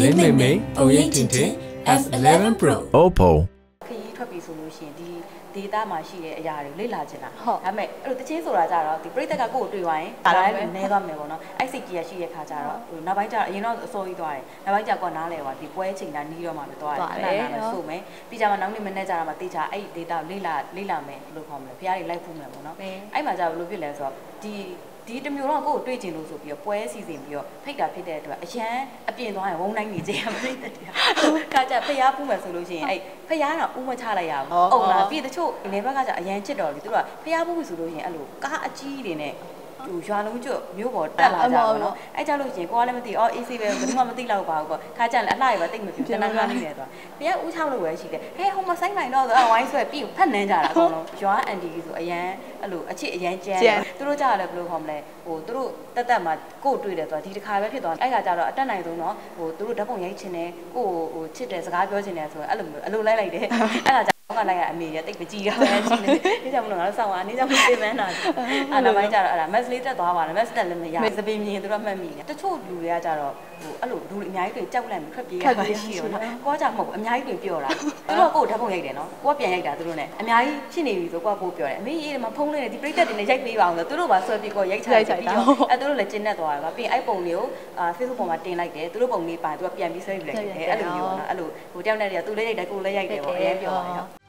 လင်းမိန်မိန်ပုံရိပ်တင်တင် F11 Pro Oppo ခရီးထွက်ပြီဆိုလို့ရှိရင်ဒီ data မှာရှိတဲ့အရာတွေလေ့လာချင်တာဟုတ်ဒါပေမဲ့အဲ့လိုတချင်းဆိုတာကြတော့ဒီပြိတက်ကကိုယ့်ကိုတွေ့သွားရင်ဒါလည်းနည်းသွားမယ်ပေါ့နော်အဲ့စိတ်ကြီးရရှိတဲ့ခါကျတော့ဟိုနောက်ပိုင်းကျတော့အရင်တော့အစိုးကြီးသွားတယ်နောက်ပိုင်းကျတော့နားလဲသွားဒီပွဲချိန်တာနီးတော့မှပဲသွားတယ်သွားတယ်အဲ့ဒါနားမယ်နော်ဆိုမယ်ပြီးကြမှာနောက်နေ့မနေ့ကျတော့မှတေချာအဲ့ data ကိုလေ့လာလေ့လာမယ်ဘယ်လိုခေါ်မလဲဖရားတွေလိုက်ဖူးမယ်ပေါ့နော်ပဲအဲ့မှာကျတော့ဘယ်လိုဖြစ်လဲဆိုတော့ဒီ ဒီတစ်မျိုးတော့ကိုယ့်ကိုတွေ့ကျင်လို့ဆိုပြီးတော့ပွဲစီစဉ်ပြီးတော့ဖိတ်တာဖြစ်တဲ့အတွက်အရန်အပြင်သွားရင်ဝုန်းတိုင်းနေကြရမလို့တည်းခါကျဖျားပူးမယ်ဆိုလို့ရှိရင်အဲ့ဖျားတော့ဥမချလိုက်ရဘူးအုံလာပြီးတချို့လေဘက်ကကျအရန်ချစ်တော်လေသူတို့ကဖျားပူးပြီဆိုလို့ရှိရင်အဲ့လိုကားအကြီးတွေနဲ့ ဟိုရွာလုံးကျွတ်မြို့ပေါ်တက်လာကြပါတော့အဲ့ကြလို့ရှိရင်ကိုကလည်းမသိအော် AC ပဲဘယ်သူမှမသိတော့ပါဘူးပေါ့ခါကျရင်အလှရပဲတိတ်မပြူတနန်းကားနေတယ်ဆိုတာဖျားဦးချောက်လို့ပဲရှိတယ်ဟဲဟိုမဆိုင်နိုင်တော့ဆိုအဝိုင်းဆွဲပြီးဖတ်နှန်းကြတာအကုန်လုံးရွာအန်တီဆိုအရန်အဲ့လိုအချစ်အရန်ကျန်းသူတို့ကြရတယ်ဘယ်လိုခေါ်မလဲဟိုသူတို့တက်တက်မှာကို့တွေ့တယ်ဆိုတာဒီတစ်ခါပဲဖြစ်သွားအဲ့ခါကျတော့အတက်နိုင်ဆုံးတော့ဟိုသူတို့ဓာတ်ပုံရိုက်ချင်တယ်ကို့ဟိုချစ်တယ်စကားပြောချင်တယ်ဆိုတော့အဲ့လိုမျိုးအလိုလိုက်လိုက်တယ်အဲ့ဒါ ကလိုက်ရအမေရတိတ်ပကြီးတော့ပဲရှိနေဒီကြောင့်မလို့ငါတို့စောင့်ပါအနေကြောင့်မသိမန်းတာအဲ့နောက်ပိုင်းကျတော့အဲ့ဒါ mass လေးတက်သွားပါတယ် mass တက်လည်းမရစပင်းမြင်သူတို့မှတ်မိတယ်တချို့လူတွေကကြတော့ဟိုအဲ့လိုလူတွေအများကြီးတွေကြောက်လန့်ပြီးထွက်ပြေးရတာရှိတော့နော်ကိုကကြောက်မဟုတ်ဘူးအများကြီးတွေပြောတာသူတို့ကကိုယ်ဓာတ်ပုံရိုက်တယ်နော်ကိုကပြန်ရိုက်တာသူတို့ ਨੇ အများကြီးဖြစ်နေပြီဆိုကိုကပို့ပြောတယ်အမေရေးတယ်မဖုံးလေးနဲ့ဒီပြိတက်တွေနဲ့ရိုက်ပေးပါအောင်ဆိုသူတို့ပါဆွဲပြီးကိုရိုက်ချလိုက်ပြီးတော့အဲ့သူတို့လည်းကျင်းနေသွားတယ်ပြီးရင်အဲ့ပုံတွေကိုအာ Facebook ပေါ်မှာတင်လိုက်တယ်သူတို့ပုံလေးပါသူကပြန်ပြီးဆွဲယူလိုက်တယ်အဲ့လိုမျိုးပေါ့နော်အဲ့လိုဟိုတယောက်နဲ့တယောက်သူလည်းရိုက်တယ်ကိုလည်းရိုက်တယ်ပေါ့အရင်ပြောပါတယ်ဟုတ်